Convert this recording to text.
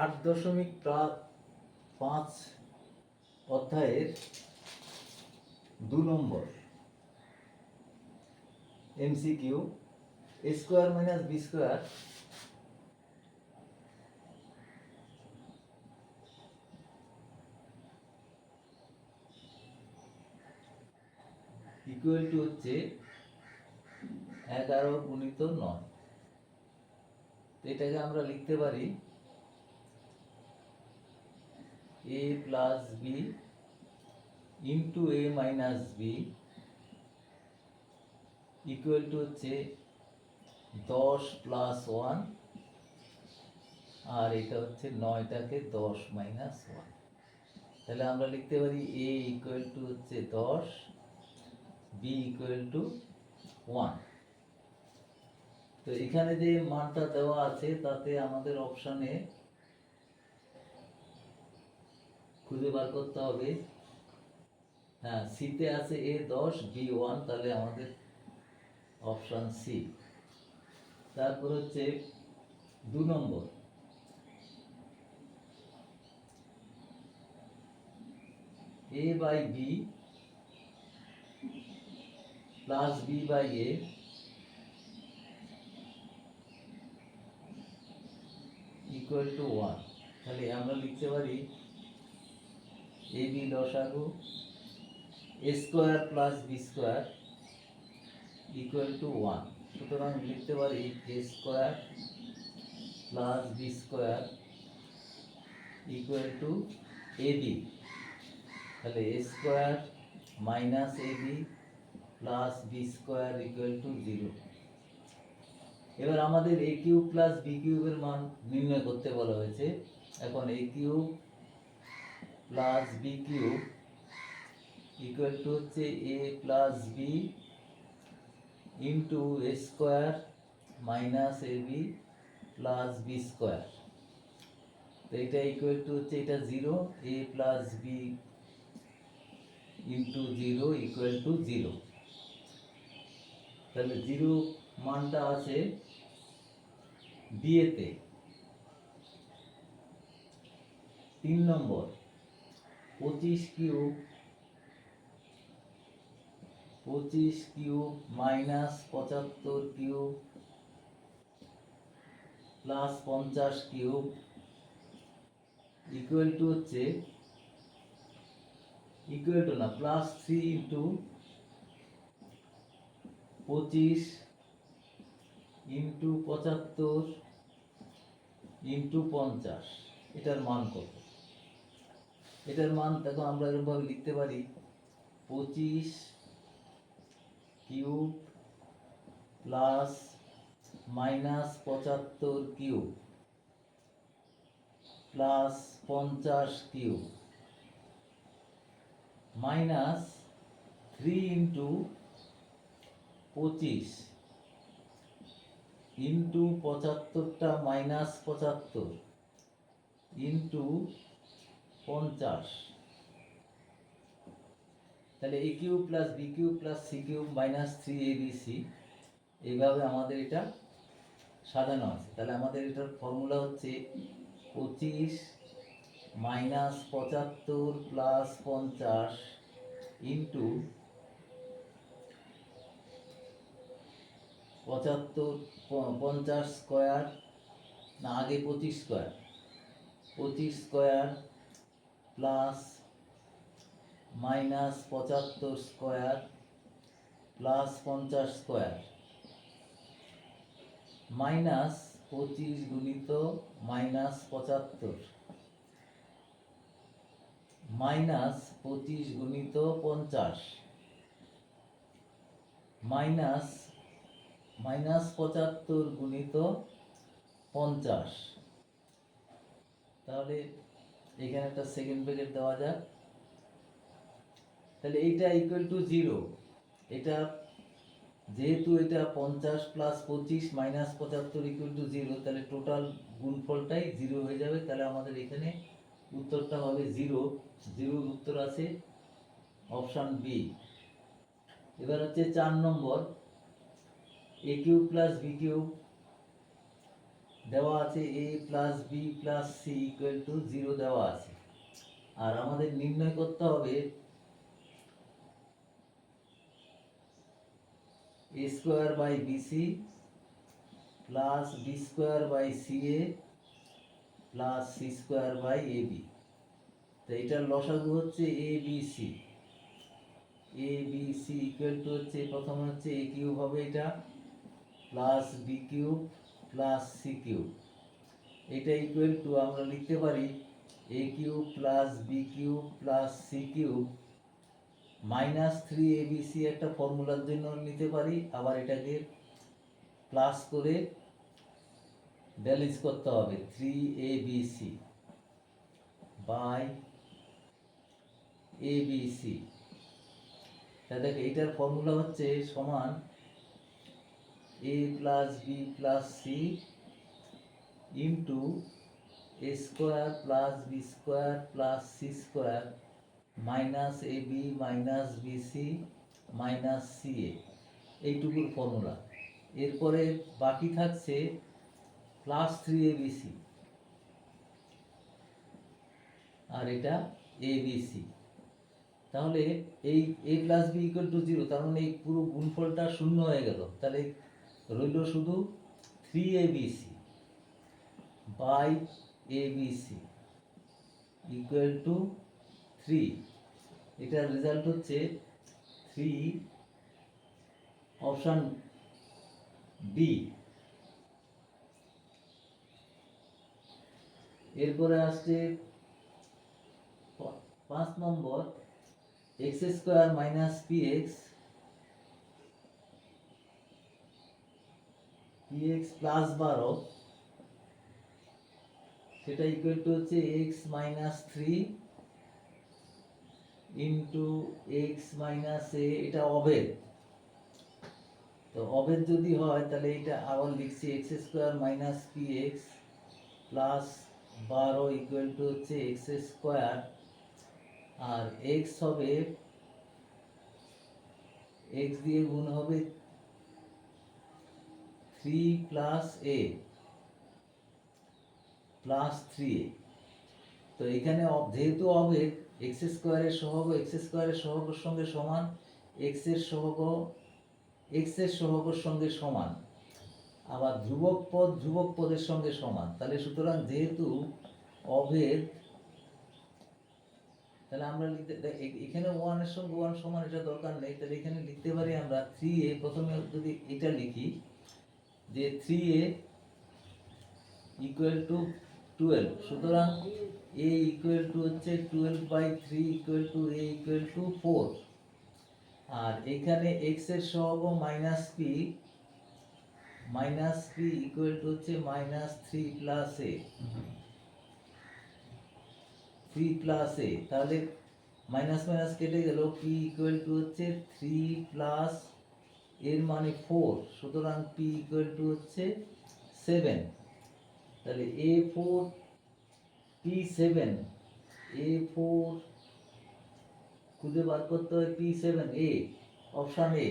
আট দশমিক পাঁচ অধ্যায়ের দু নম্বর। MCQ, A square minus B square. Equal to হচ্ছে এগারো গুণিত নয়। এটাকে আমরা লিখতে পারি A plus B into A minus B equal to হচ্ছে দশ প্লাস ওয়ান আর এটা হচ্ছে নয়টাকে দশ মাইনাস ওয়ান তাহলে আমরা লিখতে পারি এ ইকুয়াল টু হচ্ছে দশ বি ইকুয়াল টু ওয়ান তো এখানে যে মানটা দেওয়া আছে, তাতে আমাদের অপশানে খুঁজে বার করতে হবে। হ্যাঁ সিতে আছে এ দশ বি ওয়ান তাহলে আমাদের অপশান সি তারপর হচ্ছে দু নম্বর। A by B plus B by A equal to one তাহলে আমরা লিখতে পারি এ বি লসাগু A square plus B square equal to one সুতরাং লিখতে পারি A square plus B square equal to A B তাহলে A square minus A B plus B square equal to zero এবার আমাদের এ কিউব প্লাস বি কিউবের মান নির্ণয় করতে বলা হয়েছে। এখন A cube plus B cube equal to হচ্ছে A plus B into A square minus A B plus B square তো এটা ইকুয়াল টু হচ্ছে এটা zero A plus B into zero equal to zero তাহলে জিরো মানটা আছে বিয়েতে তিন নম্বর। পঁচিশ কিউব পঁচিশ কিউব মাইনাস পঁচাত্তর কিউব প্লাস পঞ্চাশ কিউব ইকুয়াল টু হচ্ছে ইকুয়াল টু না প্লাস থ্রি ইন্টু পঁচিশ ইন্টু পঁচাত্তর ইন্টু পঞ্চাশ। এটার মান কত? এটার মান দেখো, আমরা এরকমভাবে লিখতে পারি পঁচিশ কিউব প্লাস মাইনাস পঁচাত্তর কিউব প্লাস পঞ্চাশ কিউব মাইনাস থ্রি ইন্টু পঁচিশ ইন্টু পঁচাত্তরটা মাইনাস পঁচাত্তর ইন্টু পঞ্চাশ। তাহলে A cube plus B cube plus C cube minus three A B C এইভাবে আমাদের এটা সাজানো আছে। তাহলে আমাদের এটার ফর্মুলা হচ্ছে পঁচিশ মাইনাস পঁচাত্তর প্লাস পঞ্চাশ ইন্টু পঁচাত্তর, পঞ্চাশ স্কোয়ার না, আগে পঁচিশ স্কোয়ার পঁচিশ স্কোয়ার প্লাস মাইনাস পঁচাত্তর স্কোয়ার প্লাস পঞ্চাশ স্কোয়ার। মাইনাস পঁচিশ গুণিত মাইনাস পঁচাত্তর। মাইনাস পঁচিশ গুণিত পঞ্চাশ। মাইনাস মাইনাস পঁচাত্তর গুণিত পঞ্চাশ। তাহলে এখানে একটা সেকেন্ড ব্র্যাকেট দেওয়া যাক। তাহলে এইটা ইকুয়াল টু জিরো এটা যেহেতু এটা পঞ্চাশ প্লাস পঁচিশ মাইনাস পঁচাত্তর ইকুয়াল টু জিরো তাহলে টোটাল গুণফলটাই জিরো হয়ে যাবে। তাহলে আমাদের এখানে উত্তরটা হবে জিরো জিরোর উত্তর আছে অপশান বি এবার হচ্ছে চার নম্বর। A cube plus B cube দেওয়া আছে A plus B plus C equal to zero দেওয়া আছে। আর আমাদের নির্ণয় করতে হবে A square by BC plus B square by C A plus C square by A B তো এটার লসাগু হচ্ছে A B C A B C equal to হচ্ছে, প্রথম হচ্ছে এ কিউব হবে এটা plus B cube plus C cube এটা ইকুয়াল টু আমরা লিখতে পারি A cube plus B cube plus C cube minus three A B C একটা ফর্মুলার জন্য নিতে পারি। আবার এটাকে প্লাস করে ব্যালেন্স করতে হবে three A B C by A B C তা দেখ, এইটার ফর্মুলা হচ্ছে সমান A plus B plus C into A square plus B square plus C square minus A B minus B C minus C A এইটুকুর formula এরপরে বাকি থাকছে plus three A B C আর এটা A B C তাহলে এই A plus B equal to zero তার মানে এই পুরো গুণফলটা শূন্য হয়ে গেল। তাহলে রইল শুধু three A B C by A B C equal to three এটার রেজাল্ট হচ্ছে থ্রি অপশান বি এরপরে আসছে পাঁচ নম্বর X square minus P X X plus বারো, সেটা ইকুয়াল টু হচ্ছে X minus three into X minus A এটা অভেদ। তো অভেদ যদি হয়, তাহলে এটা আবার লিখছি X square minus P X plus বারো ইকুয়াল টু হচ্ছে এক্স স্কোয়ার আর এক্স হবে এক্স দিয়ে গুণ হবে three plus A plus three A তো এখানে যেহেতু অবেগ এক্স স্কোয়ারের সহগ এক্স স্কোয়ারের সহগের সঙ্গে সমান এক্সের সহগ এক্সের সহগের সঙ্গে সমান। আবার ধ্রুবক পদ ধ্রুবক পদের সঙ্গে সমান। তাহলে সুতরাং যেহেতু অভেদ তাহলে আমরা লিখতে এখানে ওয়ানের সঙ্গে ওয়ান সমান, এটা দরকার নেই। তাহলে এখানে লিখতে পারি আমরা থ্রি এ প্রথমে যদি এটা লিখি যে three A equal to twelve সুতরাং এ ইকুয়াল টু হচ্ছে twelve by three equal to A equal to four আর এখানে এক্সের সহগ minus P minus P equal to হচ্ছে minus three plus A three plus A তাহলে মাইনাস মাইনাস কেটে গেল P equal to হচ্ছে থ্রি প্লাস এর মানে ফোর সুতরাং পি ইকুয়াল টু হচ্ছে সেভেন তাহলে A four P seven A four খুঁজে বার করতে হয় P seven A option A